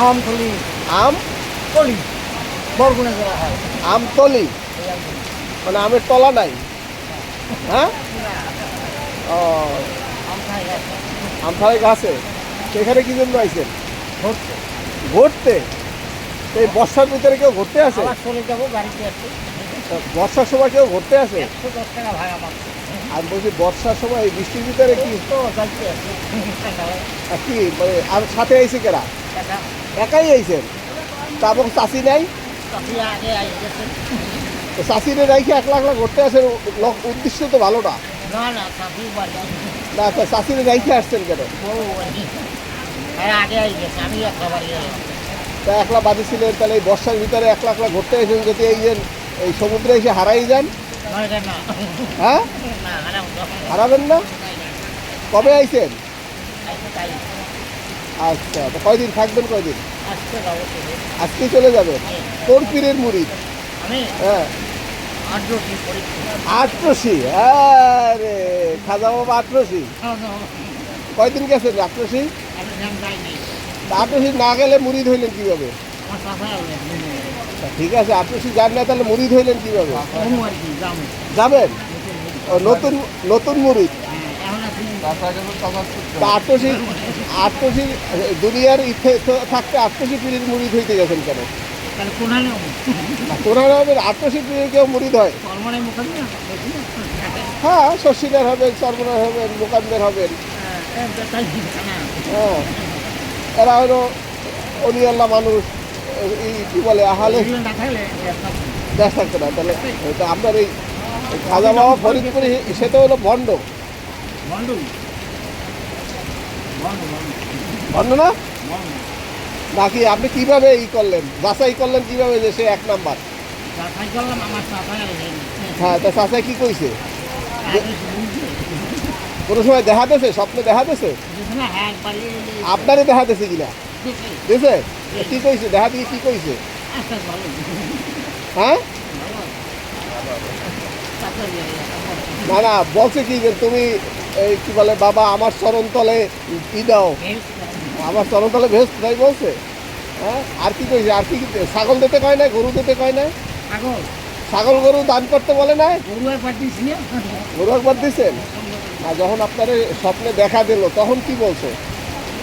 আমতলি আম তলি বরগুনে যাওয়া হয়। আমতলি মানে আমের তলা নাই। হ্যাঁ? ও। আম খাই গাছে সেখানে কি জন্য আইছেন ঘুরতে। ঘুরতে? এই বর্ষার ভিতরে কেউ ঘুরতে আসে? চলে যাব গাড়িতে বর্ষার সময় কেউ ঘুরতে আসে? একশো দশ টাকা ভাড়া পাচ্ছে আর বলছি বর্ষার সময় এই বৃষ্টির ভিতরে কি? কি মানে আর সাথে আইছে কেরা? একাই আইছেন? তা এবং চাষি নাই? চাষিরে রাইখে এক লাখ লাখ ঘুরতে আসেন উদ্দেশ্য তো ভালো না। না চাষিরে রাইখে আসছেন কেন? এলাম তা একলা বাঁধিছিলেন তাহলে এই বর্ষার ভিতরে এক লাখ লাখ ঘুরতে এসেছেন যদি এই যে এই সমুদ্রে এসে হারাই যান হ্যাঁ? হারাবেন না? কবে আইছেন? আচ্ছা তো কয়দিন থাকবেন কয়দিন? যাব চলে। যাবেন? তোর পীরের মুড়ি? হ্যাঁ। আটরশি আরে খাজা বাবা আটরশি? কয়দিন গেছেন আটরশি? আমি নাম যাই আটরশি না গেলে মুড়ি ধরলেন কীভাবে? ঠিক আছে আটরশি যান না তাহলে মুড়ি ধইলেন কীভাবে? যাবেন? নতুন নতুন মুড়ি? আটরশি আটরশি দুনিয়ার থাকতে আটশি পিড়ির মুড়ি ধইতে গেছেন কেন? তোনার হবে আটরশি পিড়ির কেউ মুড়ি ধয়? হ্যাঁ শশীদার হবেন সর্বনার হবেন মোকামদের হবেন হ্যাঁ এরা হলো অলিয়াল্লাহ মানুষ। এই কি বলে আহালে দেশ থাকতো না তাহলে আপনার এই খাজা বাবা ফরিদপুরি সে তো হলো বন্ধু ভণ্ড না? নাকি আপনি কীভাবে ই করলেন? যাচাই করলেন কীভাবে যে সে এক নাম্বার? হ্যাঁ তা চাচাই কি কইছে? কোনো সময় দেখাতেছে? স্বপ্নে দেখাতেছে? আপনারই দেখাতেছে কিনা? দিছে কি? কইছে? দেখা দিয়ে কি কইছে? হ্যাঁ? না না বলছে কি যে তুমি এই কি বলে বাবা আমার চরণ তলে ই দাও। আমার চরণ তলে ভেস্ট তাই বলছে। হ্যাঁ? আর কি কইছে? আর কি ছাগল দিতে কয় না গরু দিতে কয় না ছাগল? গরু দান করতে বলে না। গরু একবার দিছেন? আর যখন আপনার স্বপ্নে দেখা দিল তখন কি বলছে?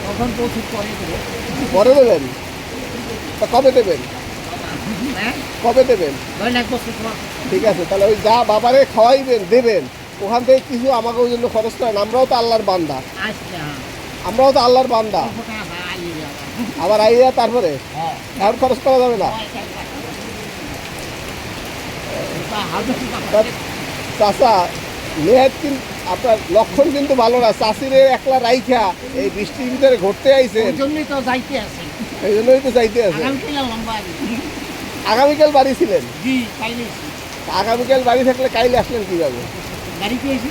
তখন পৌঁছে পরে দেবো। পরে দেবেন? তা কবে দেবেন? হ্যাঁ? কবে দেবেন? ঠিক আছে তাহলে ওই যা বাবারে খাওয়াইবেন দেবেন ওখান থেকে কিছু আমাকে ওই জন্য খরচ করেন আমরাও তো আল্লাহর বান্দা। আচ্ছা। আমরাও তো আল্লাহর বান্দা। আবার আইয়া তারপরে? হ্যাঁ। এখন খরচ করা যাবে না? চাষা নেহাত কিন্তু আপনার লক্ষণ কিন্তু ভালো না চাষিরে একলা রাইখা এই বৃষ্টির ভিতরে ঘুরতে আইসে এই জন্যই তো যাইতে আছে। এই জন্যই তো যাইতে আছে। আগামীকাল বাড়ি। ছিলেন? জি আগামীকাল বাড়ি থাকলে কাইলে আসলেন কীভাবে? গাড়ি পেয়েছি